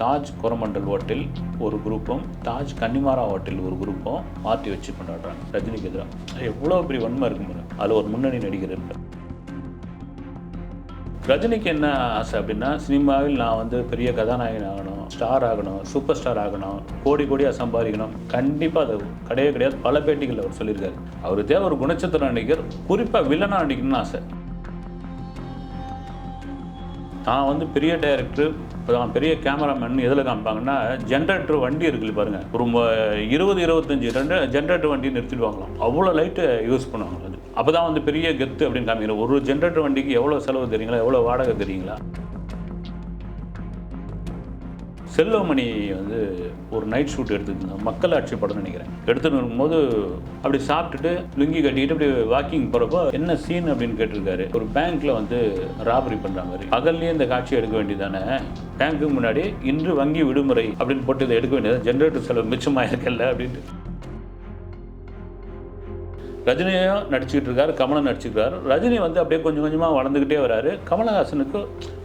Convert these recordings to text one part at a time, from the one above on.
Taj Coromandel hotel ஒரு குரூப்பும் Taj Connemara hotel ஒரு குரூப்பும் மாற்றி வச்சு கொண்டாடுறாங்க. ரஜினிக்கு எதிராக எவ்வளோ பெரிய வன்மை இருக்கு அதில் ஒரு முன்னணி நடிகர் இருக்கார். ரஜினிக்கு என்ன ஆசை அப்படின்னா சினிமாவில் நான் வந்து பெரிய கதாநாயகன் ஆகணும் ஸ்டார் ஆகணும் சூப்பர் ஸ்டார் ஆகணும் கோடி கோடியாக சம்பாதிக்கணும். கண்டிப்பாக அது கிடையவே கிடையாது. பல பேட்டிகளில் அவர் சொல்லியிருக்காரு. அவர் தேவை ஒரு குணச்சித்திர நடிகர் குறிப்பாக வில்லனாக நடிக்கணும்னு ஆசை. நான் வந்து பெரிய டைரக்டர் நான் பெரிய கேமராமேன் எதில் காமிப்பாங்கன்னா ஜென்ரேட்டர் வண்டி இருக்குது பாருங்கள் ஒரு இருபது இருபத்தஞ்சி ரெண்டு ஜென்ரேட்டர் வண்டி நிறுத்திடுவாங்களாம். அவ்வளோ லைட்டு யூஸ் பண்ணுவாங்க அது. அப்போ தான் வந்து பெரிய கெத்து அப்படின்னு காமிக்கிறோம் ஒரு ஜென்ரேட்டர் வண்டிக்கு எவ்வளோ செலவு தெரியுங்களா? எவ்வளோ வாடகை தெரியுங்களா? செல்வமணி வந்து ஒரு நைட் ஷூட் எடுத்துருந்தாங்க. மக்கள் ஆட்சி படம் நினைக்கிறேன். எடுத்துட்டு வரும்போது அப்படி சாப்பிட்டுட்டு லுங்கி கட்டிக்கிட்டு அப்படி வாக்கிங் போகிறப்போ என்ன சீன் அப்படின்னு கேட்டிருக்காரு. ஒரு பேங்க்கில் வந்து ராபரி பண்ணுற மாதிரி. பகல்லையே இந்த காட்சி எடுக்க வேண்டியதானே பேங்க்குக்கு முன்னாடி இன்று வங்கி விடுமுறை அப்படின்னு போட்டு இதை எடுக்க வேண்டியது ஜென்ரேட்டர் செலவு மிச்சமாக இருக்கல அப்படின்ட்டு. ரஜினியும் நடிச்சுக்கிட்டு இருக்காரு கமலம் நடிச்சுக்கிறாரு ரஜினி வந்து அப்படியே கொஞ்சம் கொஞ்சமாக வளர்ந்துக்கிட்டே வராரு. கமலஹாசனுக்கு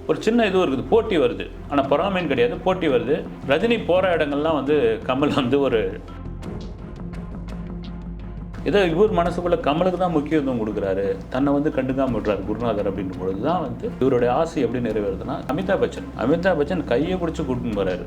ஒரு சின்ன இதுவும் இருக்குது போட்டி வருது. ஆனால் பொறாமைன்னு கிடையாது போட்டி வருது. ரஜினி போகிற இடங்கள்லாம் வந்து கமல் வந்து ஒரு ஏதோ இவர் மனசுக்குள்ள கமலுக்கு தான் முக்கியத்துவம் கொடுக்குறாரு. தன்னை வந்து கண்டுக்காம விடுறாரு குருநாதர் அப்படின்ற பொழுது தான் வந்து இவருடைய ஆசை எப்படி நிறைவேறுதுன்னா அமிதாப் பச்சன். அமிதாப் பச்சன் கையை பிடிச்சி கூட்டின்னு போகிறாரு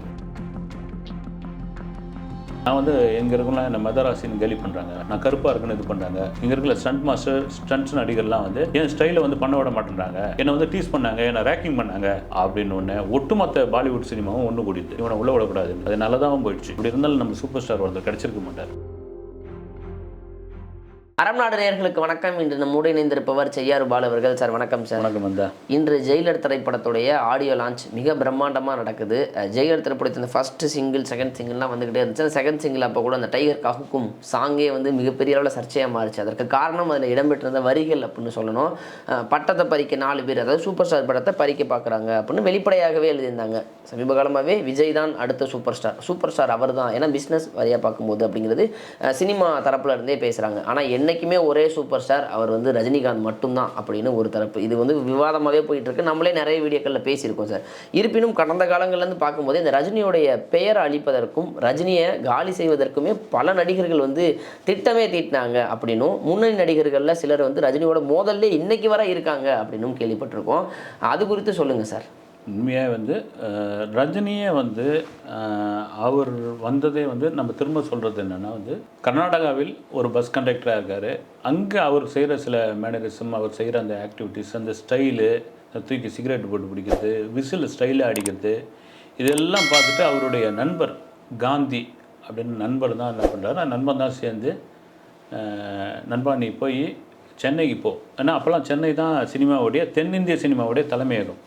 நான் வந்து எங்க இருக்கலாம் என்ன மெதராசின்னு கேலி பண்றாங்க. நான் கருப்பா இருக்குன்னு இது பண்றாங்க. இங்க இருக்கிற ஸ்டண்ட் மாஸ்டர் ஸ்டண்ட்ஸ் நடிகர்லாம் வந்து என் ஸ்டைல வந்து பண்ண விட மாட்டேன்றாங்க. என்னை வந்து டீஸ் பண்ணாங்க என்னை ரேக்கிங் பண்ணாங்க அப்படின்னு ஒன்று ஒட்டுமொத்த பாலிவுட் சினிமாவும் ஒன்று கூடிது இவனை உள்ள விடக்கூடாது. அது நல்லதாகவும் போயிடுச்சு. இப்படி இருந்தாலும் நம்ம சூப்பர் ஸ்டார் ஒருத்தர் கிடைச்சிருக்க மாட்டார். அறம் நாடு நேயர்களுக்கு வணக்கம். இன்று நம்முடன் இணைந்திருப்பவர் செய்யாறு பாலு அவர்கள். சார் வணக்கம் சார். வணக்கம் வந்தா. இன்று ஜெயிலர் திரைப்படத்துடைய ஆடியோ லான்ச் மிக பிரம்மாண்டமாக நடக்குது. ஜெயிலர் திரைப்படத்தின் ஃபர்ஸ்ட் சிங்கிள் செகண்ட் சிங்கிள்லாம் வந்துகிட்டே இருந்துச்சு. செகண்ட் சிங்கிள் அப்போ கூட அந்த டைகர் கஹுக்கும் சாங்கே வந்து மிகப்பெரிய அளவில் சர்ச்சையாக மாறுச்சு. அதற்கு காரணம் அதில் இடம்பெற்றிருந்த வரிகள் அப்படின்னு சொல்லணும். பட்டத்தை பறிக்க நாலு பேர் அதாவது சூப்பர் ஸ்டார் படத்தை பறிக்க பார்க்குறாங்க அப்படின்னு வெளிப்படையாகவே எழுதியிருந்தாங்க. சமீப காலமாகவே விஜய் தான் அடுத்த சூப்பர் ஸ்டார் சூப்பர் ஸ்டார் அவர் தான் ஏன்னா பிஸ்னஸ் வரியாக பார்க்கும்போது அப்படிங்கிறது சினிமா தரப்புல இருந்தே பேசுகிறாங்க ஆனால் என்றைக்குமே ஒரே சூப்பர் ஸ்டார் அவர் வந்து ரஜினிகாந்த் மட்டும்தான் அப்படின்னு ஒரு தரப்பு. இது வந்து விவாதமாகவே போயிட்டுருக்கு. நம்மளே நிறைய வீடியோக்களில் பேசியிருக்கோம் சார். இருப்பினும் கடந்த காலங்கள்லேருந்து பார்க்கும்போது இந்த ரஜினியோடைய பெயரை அழிப்பதற்கும் ரஜினியை காலி செய்வதற்குமே பல நடிகர்கள் வந்து திட்டமே தீட்டினாங்க அப்படின்னும் முன்னணி நடிகர்களில் சிலர் வந்து ரஜினியோட மோதல்லே இன்னைக்கு வர இருக்காங்க அப்படின்னும் கேள்விப்பட்டிருக்கோம். அது குறித்து சொல்லுங்கள் சார். உண்மையாக வந்து ரஜினியே வந்து அவர் வந்ததே வந்து நம்ம திரும்ப சொல்கிறது என்னென்னா வந்து கர்நாடகாவில் ஒரு பஸ் கண்டக்டராக இருக்கார். அங்கே அவர் செய்கிற சில மேனரிசம் அவர் செய்கிற அந்த ஆக்டிவிட்டீஸ் அந்த ஸ்டைலு தூக்கி சிகரெட் போட்டு பிடிக்கிறது விசில் ஸ்டைலாக அடிக்கிறது இதெல்லாம் பார்த்துட்டு அவருடைய நண்பர் காந்தி அப்படின்னு நண்பர் தான் என்ன பண்ணுறாரு நண்பன் தான் சேர்ந்து நண்பா நீ போய் சென்னைக்கு போ. ஏன்னா அப்போல்லாம் சென்னை தான் சினிமாவுடைய தென்னிந்திய சினிமாவுடைய தலைமையகம்.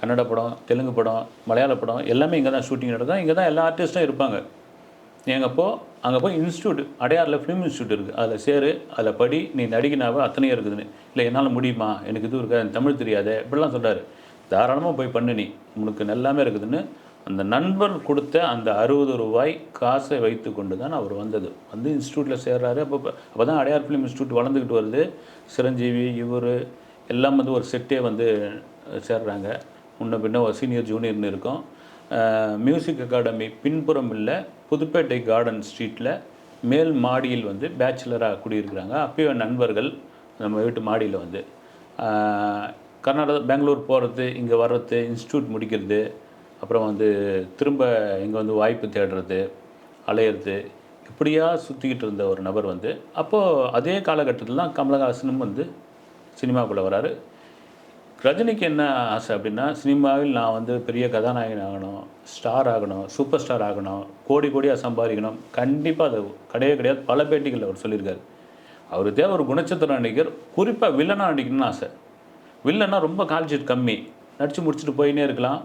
கன்னட படம் தெலுங்கு படம் மலையாள படம் எல்லாமே இங்கே தான் ஷூட்டிங் நடக்கும் இங்கே தான் எல்லா ஆர்டிஸ்ட்டும் இருப்பாங்க. எங்கள் போ அங்கே போய் இன்ஸ்டியூட் அடையாரில் ஃபிலிம் இன்ஸ்டியூட் இருக்குது அதில் சேரு அதில் படி நீ நடிகனாவே அத்தனையும் இருக்குதுன்னு. இல்லை என்னால் முடியுமா? எனக்கு இது இருக்கா? எனக்கு தமிழ் தெரியாது? இப்படிலாம் சொல்கிறாரு தாராளமாக போய் பண்ணு நீ. உனக்கு எல்லாமே இருக்குதுன்னு அந்த நண்பர் கொடுத்த அந்த அறுபது ரூபாய் காசை வைத்து கொண்டு தான் அவர் வந்தது. வந்து இன்ஸ்டியூட்டில் சேர்றாரு. அப்போ அப்போ தான் அடையார் ஃபிலிம் இன்ஸ்டியூட் வளர்ந்துக்கிட்டு வருது. சிரஞ்சீவி இவர் எல்லாம் வந்து ஒரு செட்டே வந்து சேர்றாங்க. முன்ன பின்ன ஒரு சீனியர் ஜூனியர்னு இருக்கும். மியூசிக் அகாடமி பின்புறம் இல்லை புதுப்பேட்டை கார்டன் ஸ்ட்ரீட்டில் மேல் மாடியில் வந்து பேச்சுலராக குடியிருக்கிறாங்க. அப்பயும் நண்பர்கள் நம்ம வீட்டு மாடியில் வந்து. கர்நாடகா பெங்களூர் போகிறது இங்கே வர்றது இன்ஸ்டியூட் முடிக்கிறது அப்புறம் வந்து திரும்ப இங்கே வந்து வாய்ப்பு தேடுறது அலையிறது இப்படியா சுற்றிக்கிட்டு இருந்த ஒரு நபர் வந்து அப்போது அதே காலகட்டத்தில் தான் கமலஹாசனும் வந்து சினிமாக்குள்ளே வராரு. ரஜினிக்கு என்ன ஆசை அப்படின்னா சினிமாவில் நான் வந்து பெரிய கதாநாயகன் ஆகணும் ஸ்டார் ஆகணும் சூப்பர் ஸ்டார் ஆகணும் கோடி கோடியாக சம்பாதிக்கணும். கண்டிப்பாக அது கிடையவே கிடையாது. பல பேட்டிகளில் அவர் சொல்லியிருக்காரு. அவர் தேவை ஒரு குணச்சித்திர நடிகர் குறிப்பாக வில்லனாக நடிக்கணும்னு ஆசை. வில்லன்னா ரொம்ப கால்ஷீட் கம்மி. நடித்து முடிச்சுட்டு போயினே இருக்கலாம்.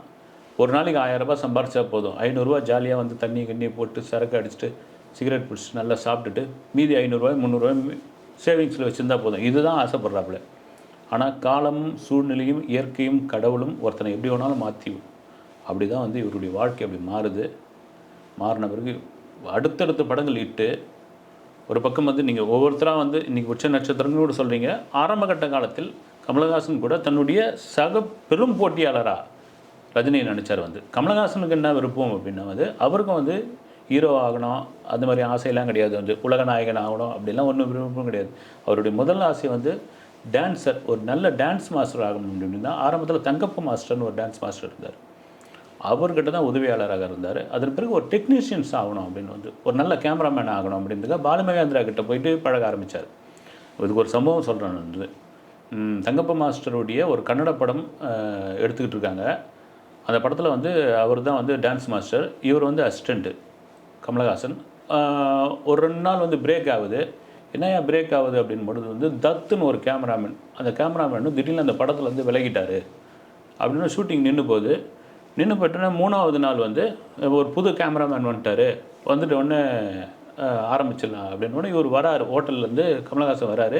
ஒரு நாளைக்கு ஆயிரம் சம்பாரிச்சா போதும். ஐநூறுரூவா ஜாலியாக வந்து தண்ணி கண்ணி போட்டு சரக்கு அடிச்சுட்டு சிகரெட் பிடிச்சிட்டு நல்லா சாப்பிட்டுட்டு மீதி ஐநூறுரூவாய் முந்நூறுரூவாய் சேவிங்ஸில் வச்சுருந்தா போதும். இதுதான் ஆசைப்பட்றாப்புல. ஆனால் காலமும் சூழ்நிலையும் இயற்கையும் கடவுளும் ஒருத்தனை எப்படி வேணாலும் மாற்றி அப்படி தான் வந்து இவருடைய வாழ்க்கை அப்படி மாறுது. மாறின பிறகு அடுத்தடுத்த படங்கள் இட்டு ஒரு பக்கம் வந்து நீங்கள் ஒவ்வொருத்தராக வந்து இன்றைக்கி உச்ச நட்சத்திரங்கள் கூட சொல்கிறீங்க ஆரம்பகட்ட காலத்தில் கமலஹாசன் கூட தன்னுடைய சக பெரும் போட்டியாளராக ரஜினியை நினச்சார் வந்து. கமலஹாசனுக்கு என்ன விருப்பம் அப்படின்னா வந்து அவருக்கும் வந்து ஹீரோ ஆகணும் அந்த மாதிரி ஆசையெல்லாம் கிடையாது. வந்து உலக நாயகன் ஆகணும் அப்படிலாம் ஒன்றும் விருப்பம் கிடையாது. அவருடைய முதல் ஆசை வந்து டான்ஸர் ஒரு நல்ல டான்ஸ் மாஸ்டர் ஆகணும் அப்படின்னு தான் ஆரம்பத்தில் தங்கப்ப மாஸ்டர்னு ஒரு டான்ஸ் மாஸ்டர் இருந்தார். அவர்கிட்ட தான் உதவியாளராக இருந்தார். அதன் பிறகு ஒரு டெக்னீஷியன்ஸ் ஆகணும் அப்படின்னு வந்து ஒரு நல்ல கேமராமேன் ஆகணும் அப்படின்றதுக்காக பாலுமகேந்திரா கிட்ட போயிட்டு பழக ஆரம்பித்தார் இதுக்கு ஒரு சம்பவம் சொல்கிறேன் வந்து. தங்கப்ப மாஸ்டருடைய ஒரு கன்னட படம் எடுத்துக்கிட்டு இருக்காங்க. அந்த படத்தில் வந்து அவர் தான் வந்து டான்ஸ் மாஸ்டர் இவர் வந்து அசிஸ்டண்ட்டு கமலஹாசன். ஒரு ரெண்டு நாள் வந்து பிரேக் ஆகுது. என்னையா பிரேக் ஆகுது அப்படின்னு பொழுது வந்து தத்துன்னு ஒரு கேமராமேன் அந்த கேமராமேன் திடீர்னு அந்த படத்தில் வந்து விலகிட்டாரு. அப்படின்னு ஷூட்டிங் நின்று போகுது நின்று போயிட்டோன்னே மூணாவது நாள் வந்து ஒரு புது கேமராமேன் வந்துட்டார். வந்துட்டு உடனே ஆரம்பிச்சிடலாம் அப்படின்னு உடனே இவர் வராரு. ஹோட்டல்லேருந்து கமலஹாசன் வராரு.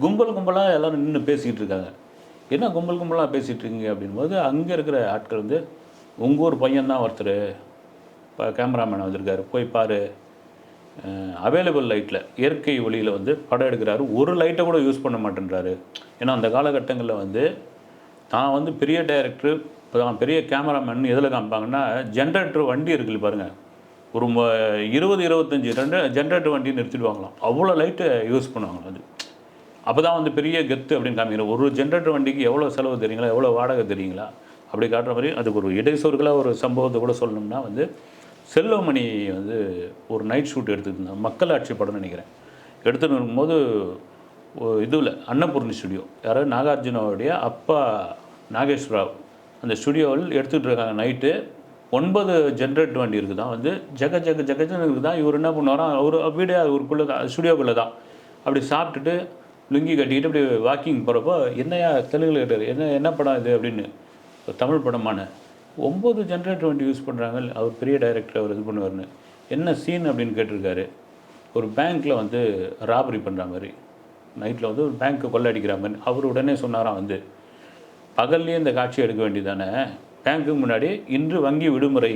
கும்பல் கும்பலாக எல்லோரும் நின்று பேசிக்கிட்டு இருக்காங்க. என்ன கும்பல் கும்பலாக பேசிகிட்டு இருக்கீங்க அப்படின்போது அங்கே இருக்கிற ஆட்கள் வந்து உங்கள் ஊர் பையன்தான் ஒருத்தர். இப்போ கேமராமேன் வந்திருக்காரு. போய் பாரு. அவைலபிள் லைட்டில் இயற்கை ஒளியில் வந்து படம் எடுக்கிறாரு. ஒரு லைட்டை கூட யூஸ் பண்ண மாட்டேன்றாரு. ஏன்னா அந்த காலகட்டங்களில் வந்து தான் வந்து பெரிய டைரக்டர் தான் பெரிய கேமராமேன் எதில் காமிப்பாங்கன்னா ஜென்ரேட்டர் வண்டி இருக்குல்ல பாருங்கள் ஒரு ம- இருபது இருபத்தஞ்சி ரெண்டு ஜென்ரேட்டர் வண்டி நிறுத்திடுவாங்களாம். அவ்வளோ லைட்டை யூஸ் பண்ணுவாங்களாம் அது. அப்போ தான் வந்து பெரிய கெத்து அப்படின்னு காமிக்கிறோம் ஒரு ஜென்ரேட்டர் வண்டிக்கு எவ்வளோ செலவு தெரியுங்களா? எவ்வளோ வாடகை தெரியுங்களா? அப்படி காட்டுற மாதிரி அதுக்கு ஒரு இடைச்சொற்களாக ஒரு சம்பவத்தை கூட சொல்லணும்னா வந்து செல்வமணி வந்து ஒரு நைட் ஷூட் எடுத்துட்டு இருந்தாங்க மக்களாட்சி படம் நினைக்கிறேன். எடுத்துன்னு இருக்கும்போது இதுவில் அன்னபூர்ணி ஸ்டுடியோ யாராவது நாகார்ஜுனாவுடைய அப்பா நாகேஷ் ராவ் அந்த ஸ்டுடியோவில் எடுத்துகிட்டு இருக்காங்க நைட்டு ஒன்பது ஜென்ரேட் வண்டி இருக்குது தான் வந்து ஜக ஜக ஜகஜன்னு இருக்குது தான் இவர் என்ன பண்ணுவாரோ? அவர் வீடே அவருக்குள்ளே தான் ஸ்டுடியோக்குள்ளே தான். அப்படி சாப்பிட்டுட்டு லுங்கி கட்டிக்கிட்டு அப்படி வாக்கிங் போகிறப்போ என்னையா தெலுங்கில் கேட்டார் என்ன என்ன படம் இது? அப்படின்னு. ஒரு தமிழ் படமான ஒம்பது ஜென்ரேட்டர் வண்டி யூஸ் பண்ணுறாங்க அவர் பெரிய டைரக்டர் அவர் இது பண்ணுவார்னு என்ன சீன் அப்படின்னு கேட்டிருக்காரு? ஒரு பேங்க்கில் வந்து ராபரி பண்ணுற மாதிரி. நைட்டில் வந்து ஒரு பேங்க்கை கொள்ளடிக்கிற மாதிரி. அவர் உடனே சொன்னாராம் வந்து பகல்லையே இந்த காட்சி எடுக்க வேண்டியதானே பேங்க்குக்கு முன்னாடி இன்று வங்கி விடுமுறை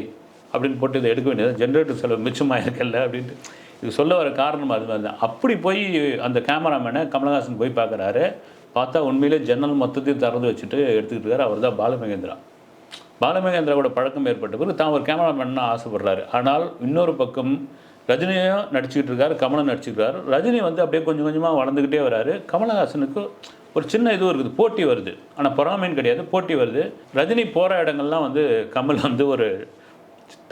அப்படின்னு போட்டு இதை எடுக்க வேண்டியது ஜென்ரேட்டர் செலவு மிச்சமாக இருக்கல்ல அப்படின்ட்டு. இது சொல்ல வர காரணம் அது மாதிரி தான். அப்படி போய் அந்த கேமராமேனை கமலஹாசன் போய் பார்க்குறாரு. பார்த்தா உண்மையிலே ஜன்னல் மொத்தத்தையும் திறந்து வச்சுட்டு எடுத்துக்கிட்டு இருக்காரு. அவர் தான் பாலமகேந்திரா. பாலமகேந்திராவோட பழக்கம் ஏற்பட்ட பிறகு தான் ஒரு கேமராமேன் ஆசைப்படுறாரு. ஆனால் இன்னொரு பக்கம் ரஜினியும் நடிச்சுக்கிட்டு இருக்காரு கமலம் நடிச்சுக்கிறாரு ரஜினி வந்து அப்படியே கொஞ்சம் கொஞ்சமாக வளர்ந்துக்கிட்டே வராரு. கமலஹாசனுக்கு ஒரு சின்ன இதுவும் இருக்குது போட்டி வருது. ஆனால் பொறாமைன்னு கிடையாது போட்டி வருது. ரஜினி போகிற இடங்கள்லாம் வந்து கமல் வந்து ஒரு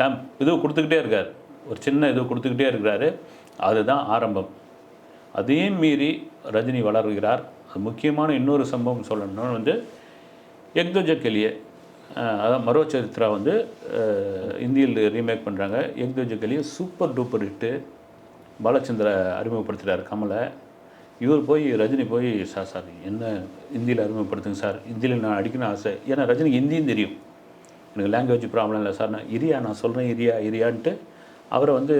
டம் இது கொடுத்துக்கிட்டே இருக்கார். ஒரு சின்ன இது கொடுத்துக்கிட்டே இருக்கிறாரு. அதுதான் ஆரம்பம். அதையும் மீறி ரஜினி வளர்கிறார். அது முக்கியமான இன்னொரு சம்பவம் சொல்லணும்னா வந்து எக்தோஜக்கெலியே அதான் மரோ சரித்ரா வந்து இந்தியில் ரீமேக் பண்ணுறாங்க Ek Duje Ke Liye super duper hit Balachander அறிமுகப்படுத்துகிறார் கமலை. இவர் போய் ரஜினி போய் சார் சார் என்ன ஹிந்தியில் அறிமுகப்படுத்துங்க சார்? இந்தியில் நான் அடிக்கணும் ஆசை. ஏன்னா ரஜினிக்கு ஹிந்தியும் தெரியும். எனக்கு லாங்குவேஜ் ப்ராப்ளம் இல்லை சார். நான் இரியா நான் சொல்கிறேன் இரியா இரியான்ட்டு அவரை வந்து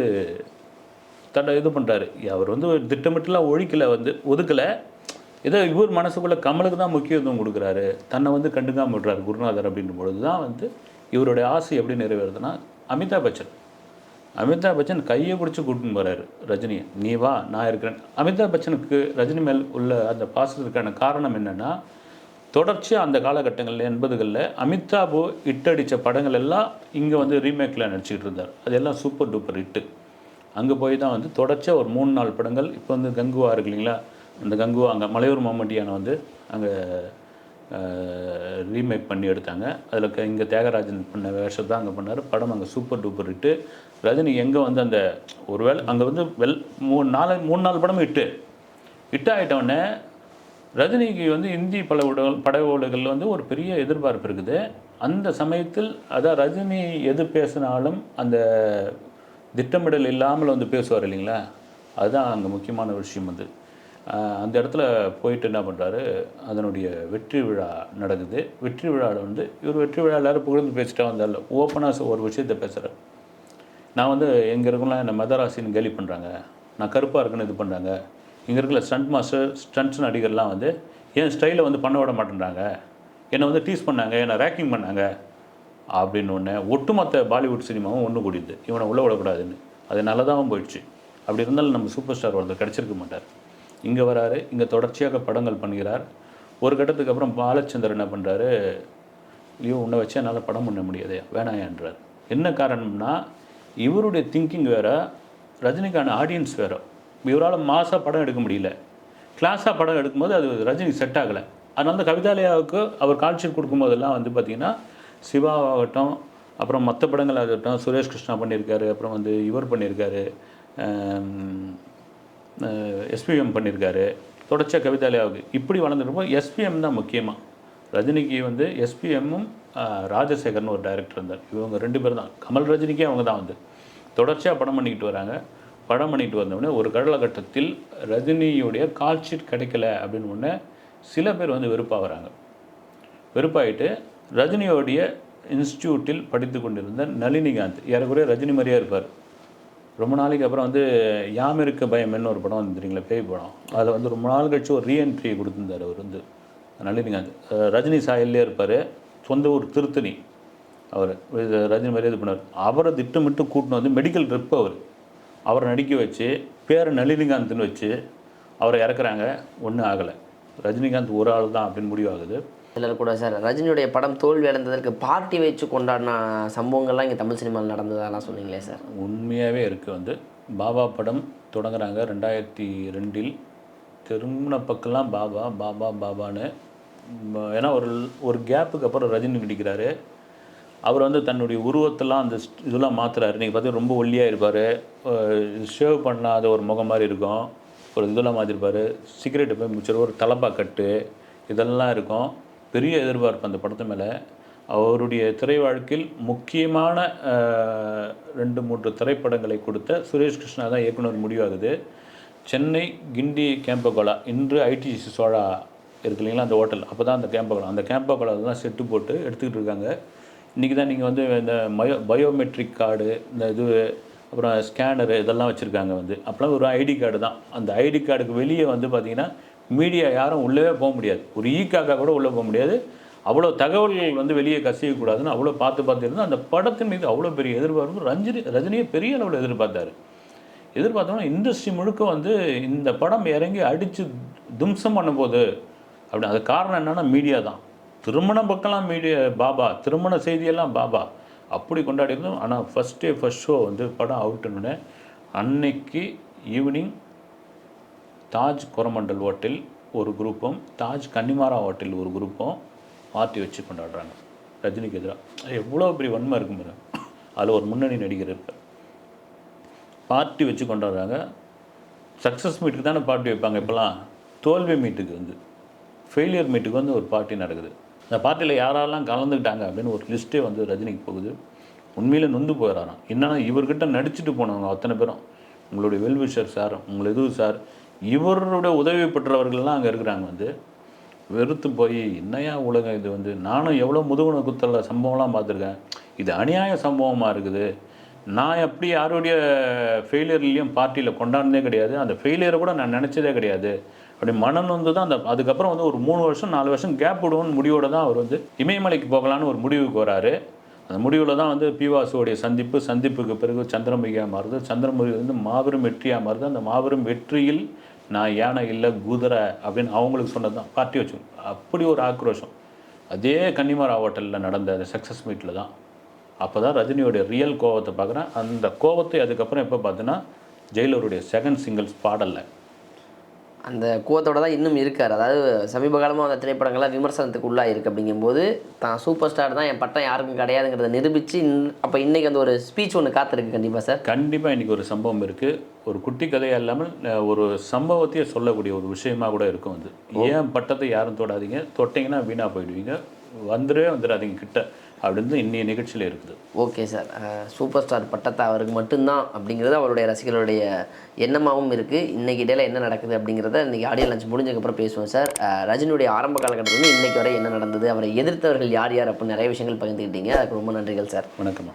தன்னை இது பண்ணுறாரு அவர் வந்து ஒரு திட்டமிட்டுலாம் ஒழிக்கலை வந்து ஒதுக்கலை. ஏதோ இவர் மனசுக்குள்ளே கமலுக்கு தான் முக்கியத்துவம் கொடுக்குறாரு. தன்னை வந்து கண்டுக்காம விடுறாரு குருநாதர் அப்படின்ற பொழுது தான் வந்து இவருடைய ஆசை எப்படி நிறைவேறுதுன்னா அமிதாப் பச்சன். அமிதாப் பச்சன் கையை பிடிச்சி கூட்டின்னு போகிறாரு ரஜினியை. நீ வா நான் இருக்கிறேன். அமிதாப் பச்சனுக்கு ரஜினி மேல் உள்ள அந்த பாசத்துக்கான காரணம் என்னென்னா தொடர்ச்சியாக அந்த காலகட்டங்களில் எண்பதுகளில் அமிதாப் இட்டடித்த படங்கள் எல்லாம் இங்கே வந்து ரீமேக்கில் நடிச்சுக்கிட்டு இருந்தார். அதெல்லாம் சூப்பர் டூப்பர் ஹிட்டு அங்கே போய் தான் வந்து தொடர்ச்சியாக ஒரு மூணு நாலு படங்கள். இப்போ வந்து கங்குவா இருக்கு இல்லைங்களா அந்த கங்குவா அங்கே மலையூர் மம்மட்டியான வந்து அங்கே ரீமேக் பண்ணி எடுத்தாங்க. அதில் இங்கே தியாகராஜன் பண்ண வேஷம் தான் அங்கே பண்ணார். படம் அங்கே சூப்பர் டூப்பர் இட்டு ரஜினி எங்கே வந்து அந்த ஒரு வேளை அங்கே வந்து வெல் மூணு நாலு மூணு நாலு படமும் இட்டு ஹிட் ஆகிட்டோடனே ரஜினிக்கு வந்து இந்தி பல உடல் பட உலகில் வந்து ஒரு பெரிய எதிர்பார்ப்பு இருக்குது. அந்த சமயத்தில் அதான் ரஜினி எது பேசினாலும் அந்த திட்டமிடல் இல்லாமல் வந்து பேசுவார் இல்லைங்களா? அதுதான் அங்கே முக்கியமான விஷயம் அது அந்த இடத்துல போயிட்டு என்ன பண்ணுறாரு அதனுடைய வெற்றி விழா நடக்குது. வெற்றி விழாவில் வந்து இவர் வெற்றி விழா எல்லோரும் புகழ்ந்து பேசிட்டா வந்தால ஓப்பனாக ஒரு விஷயத்தை பேசுகிறார் நான் வந்து எங்கே இருக்கலாம் என்னை மதராசின்னு கேலி பண்ணுறாங்க நான் கருப்பாக இருக்குன்னு இது பண்ணுறாங்க இங்கே இருக்கிற ஸ்டண்ட் மாஸ்டர் ஸ்டண்ட்ஸ் நடிகர்லாம் வந்து என் ஸ்டைலை வந்து பண்ண விட மாட்டேன்றாங்க. என்னை வந்து டீஸ் பண்ணாங்க என்னை ரேக்கிங் பண்ணாங்க. அப்படின்னு ஒன்று ஒட்டுமொத்த பாலிவுட் சினிமாவும் ஒன்று கூடியது இவனை உள்ள விடக்கூடாதுன்னு. அது நல்லதாகவும் போயிடுச்சு. அப்படி இருந்தாலும் நம்ம சூப்பர் ஸ்டார் ஒருத்தர் கிடச்சிருக்க மாட்டார். இங்கே வராரு இங்கே தொடர்ச்சியாக படங்கள் பண்ணுகிறார். ஒரு கட்டத்துக்கு அப்புறம் பாலச்சந்தர் என்ன பண்ணுறாரு ஐயோ உன்னை வச்சு என்னால் படம் பண்ண முடியாது வேணாயான்றார். என்ன காரணம்னா இவருடைய திங்கிங் வேற ரஜினிக்கான ஆடியன்ஸ் வேற. இவரால் மாசாக படம் எடுக்க முடியல. கிளாஸாக படம் எடுக்கும்போது அது ரஜினி செட் ஆகலை. அதனால தான் கவிதாலயாவுக்கு அவர் கால்ஷீட் கொடுக்கும்போதெல்லாம் வந்து பார்த்திங்கன்னா சிவாவாகட்டும் அப்புறம் மற்ற படங்கள் ஆகட்டும் சுரேஷ் கிருஷ்ணா பண்ணியிருக்காரு அப்புறம் வந்து இவர் பண்ணியிருக்காரு எஸ்பிஎம் பண்ணியிருக்காரு தொடர்ச்சியாக கவிதாலயாவுக்கு இப்படி வளர்ந்துருப்போம் எஸ்பிஎம் தான் முக்கியமாக ரஜினிக்கு வந்து எஸ்பிஎம்மும் ராஜசேகர்னு ஒரு டைரக்டர் இருந்தார். இவங்க ரெண்டு பேர் தான். கமல் ரஜினிக்கே அவங்க தான் வந்து. தொடர்ச்சியாக படம் பண்ணிக்கிட்டு வராங்க. படம் பண்ணிட்டு வந்தோடனே ஒரு காலகட்டத்தில் ரஜினியுடைய கால்ஷீட் கிடைக்கல அப்படின்னு உடனே சில பேர் வந்து வெறுப்பாகிறாங்க. வெறுப்பாயிட்டு ரஜினியோடைய இன்ஸ்டியூட்டில் படித்து கொண்டிருந்த நளினிகாந்த். ஏறக்குறைய ரஜினி மாதிரியாக இருப்பார். ரொம்ப நாளைக்கு அப்புறம் வந்து யாம் இருக்க பயம்னு ஒரு படம் வந்துருங்களா பேய் படம். அதில் வந்து ரொம்ப நாள் கழிச்சு ஒரு ரீஎன்ட்ரி கொடுத்துருந்தார் அவர் வந்து. நளினிகாந்த் ரஜினி சாயல்லே இருப்பார். சொந்த ஊர் திருத்தணி அவர். ரஜினி மாதிரி இது பண்ணார் அவரை திட்டமிட்டு கூட்டின்னு வந்து மெடிக்கல் ட்ரிப் அவர். அவரை நடிக்க வச்சு பேரை நளினிகாந்த்னு வச்சு அவரை இறக்குறாங்க. ஒன்றும் ஆகலை. ரஜினிகாந்த் ஒரு ஆள் தான் அப்படின்னு முடிவாகுது சிலர் கூட சார். ரஜினியுடைய படம் தோல்வி அடைந்ததற்கு பார்ட்டி வச்சு கொண்டாடின சம்பவங்கள்லாம் இங்கே தமிழ் சினிமாவில் நடந்ததெல்லாம் சொன்னீங்களே சார்? உண்மையாகவே இருக்குது வந்து. பாபா படம் தொடங்குறாங்க ரெண்டாயிரத்தி ரெண்டில். திரும்பின பக்கம்லாம் பாபா பாபா பாபான்னு. ஏன்னா ஒரு ஒரு கேப்புக்கு அப்புறம் ரஜினி நடிக்கிறாரு. அவர் வந்து தன்னுடைய உருவத்தெல்லாம் அந்த இதெல்லாம் மாற்றுறாரு நீங்கள் பார்த்தீங்கன்னா ரொம்ப ஒல்லியாக இருப்பார். ஷேவ் பண்ணாத ஒரு முகம் மாதிரி இருக்கும். ஒரு இதெல்லாம் மாற்றிருப்பார் சிகரெட்டு போய் முடிச்சிரு ஒரு தலப்பா கட்டு. இதெல்லாம் இருக்கும். பெரிய எதிர்பார்ப்பு அந்த படத்து மேலே. அவருடைய திரை வாழ்க்கையில் முக்கியமான ரெண்டு மூன்று திரைப்படங்களை கொடுத்த சுரேஷ் கிருஷ்ணா தான் இயக்குனர் முடிவாகுது சென்னை கிண்டி கேம்பகோலா. இன்று ஐடிசி சோழா இருக்கு இல்லைங்களா அந்த ஹோட்டல். அப்போ தான் அந்த கேம்பகோலா. அந்த கேம்பகோலா தான் செட்டு போட்டு எடுத்துக்கிட்டு இருக்காங்க. இன்றைக்கி தான் நீங்கள் வந்து இந்த பயோ பயோமெட்ரிக் கார்டு இந்த இது அப்புறம் ஸ்கேனரு இதெல்லாம் வச்சுருக்காங்க வந்து. அப்போலாம் ஒரு ஐடி கார்டு தான். அந்த ஐடி கார்டுக்கு வெளியே வந்து பார்த்திங்கன்னா மீடியா யாரும் உள்ளவே போக முடியாது. ஒரு ஈக்காக கூட உள்ளே போக முடியாது. அவ்வளோ தகவல்கள் வந்து வெளியே கசியக்கூடாதுன்னு அவ்வளோ பார்த்து பார்த்து இருந்தால் அந்த படத்தின் மீது அவ்வளோ பெரிய எதிர்பார்ப்பு ரஞ்சினி ரஜினியை பெரிய அளவில் எதிர்பார்த்தார். எதிர்பார்த்தோன்னா இண்டஸ்ட்ரி முழுக்க வந்து இந்த படம் இறங்கி அடித்து தும்சம் பண்ணும்போது அப்படி அது காரணம் என்னென்னா மீடியா தான். திருமண பக்கம்லாம் மீடியா பாபா திருமண செய்தியெல்லாம் பாபா. அப்படி கொண்டாடி இருந்தோம் ஆனால் ஃபஸ்ட் டே ஃபஸ்ட் ஷோ வந்து படம் அவுட்டுன்னு அன்னைக்கு ஈவினிங் தாஜ் கொரமண்டல் ஹோட்டல் ஒரு குரூப்பும் தாஜ் கன்னிமாரா ஹோட்டல் ஒரு குரூப்பும் பார்ட்டி வச்சு கொண்டாடுறாங்க. ரஜினிக்கு எதிராக எவ்வளோ பெரிய வன்மை இருக்கும் பாருங்க அதில் ஒரு முன்னணி நடிகர் இருப்பார் பார்ட்டி வச்சு கொண்டாடுறாங்க. சக்ஸஸ் மீட்டுக்கு தானே பார்ட்டி வைப்பாங்க இப்போலாம் தோல்வி மீட்டுக்கு வந்து ஃபெயிலியர் மீட்டுக்கு வந்து ஒரு பார்ட்டி நடக்குது. அந்த பார்ட்டியில் யாரெல்லாம் கலந்துக்கிட்டாங்க அப்படின்னு ஒரு லிஸ்ட்டே வந்து ரஜினிக்கு போகுது. உண்மையில் நொந்து போயிடறாராம். என்னென்னா இவர்கிட்ட நடிச்சுட்டு போனவங்க அத்தனை பேரும். உங்களுடைய வெல்விஷர் சார் உங்களை எது சார் இவருடைய உதவி பெற்றவர்கள்லாம் அங்கே இருக்கிறாங்க வந்து வெறுத்து போய் என்னையா உலகம் இது வந்து? நானும் எவ்வளோ முதுகுன குத்தல சம்பவம்லாம் பார்த்துருக்கேன். இது அநியாய சம்பவமாக இருக்குது. நான் எப்படி யாருடைய ஃபெயிலியர்லேயும் பார்ட்டியில் கொண்டாடினதே கிடையாது. அந்த ஃபெயிலியரை கூட நான் நினச்சதே கிடையாது. அப்படி மனம் வந்து தான் அந்த அதுக்கப்புறம் வந்து ஒரு மூணு வருஷம் நாலு வருஷம் கேப் விடுவோன்னு முடிவோடு தான் அவர் வந்து இமயமலைக்கு போகலான்னு ஒரு முடிவுக்கு வராரு. அந்த முடிவில் தான் வந்து பிவாசுவோடைய சந்திப்பு சந்திப்புக்கு பிறகு சந்திரமுகியாக மாறுது. சந்திரமுகி வந்து மாபெரும் வெற்றியாக மாறுது. அந்த மாபெரும் வெற்றியில் நான் யானை இல்லை குதிரை அப்படின்னு அவங்களுக்கு சொன்னது தான் பார்ட்டி வச்சு. அப்படி ஒரு ஆக்ரோஷம். அதே கன்னிமாரா ஹோட்டலில் நடந்த அந்த சக்ஸஸ் மீட்டில் தான். அப்போ தான் ரஜினியோடைய ரியல் கோவத்தை பார்க்குறேன். அந்த கோவத்தை அதுக்கப்புறம் எப்போ பார்த்தோன்னா ஜெயிலருடைய செகண்ட் சிங்கிள்ஸ் பாடலில். அந்த கோவத்தோட தான் இன்னும் இருக்கார். அதாவது சமீப காலமாக அந்த திரைப்படங்கள்லாம் விமர்சனத்துக்கு உள்ளாக இருக்குது அப்படிங்கும்போது தான் சூப்பர் ஸ்டார் தான் என் பட்டம் யாருக்கும் கிடையாதுங்கிறத நிரூபித்து அப்போ இன்றைக்கி அந்த ஒரு ஸ்பீச் ஒன்று காத்திருக்கு கண்டிப்பாக சார் கண்டிப்பாக இன்றைக்கி ஒரு சம்பவம் இருக்குது ஒரு குட்டி கதையாக இல்லாமல் ஒரு சம்பவத்தையே சொல்லக்கூடிய ஒரு விஷயமா கூட இருக்கும் வந்து ஏன் பட்டத்தை யாரும் தொடாதீங்க? தொட்டிங்கன்னா வீணாக போயிடுவீங்க. வந்துடவே வந்துடாதீங்க கிட்ட அப்படின்னு இன்னைய நிகழ்ச்சியில் இருக்குது. Okay sir. சூப்பர் ஸ்டார் பட்டத்தை அவருக்கு மட்டும்தான் அப்படிங்கிறது அவருடைய ரசிகர்களுடைய எண்ணமாகவும் இருக்குது இன்றைக்கி இடையில என்ன நடக்குது அப்படிங்கிறத இன்றைக்கி ஆடியோ லஞ்ச் முடிஞ்சதுக்கப்புறம் பேசுவோம் சார். ரஜினியுடைய ஆரம்ப காலகட்டத்தில் இன்னைக்கு வரை என்ன நடந்தது அவரை எதிர்த்தவர்கள் யார் யார் அப்படின்னு நிறைய விஷயங்கள் பகிர்ந்துக்கிட்டீங்க. அதுக்கு ரொம்ப நன்றிகள் சார். வணக்கம்மா.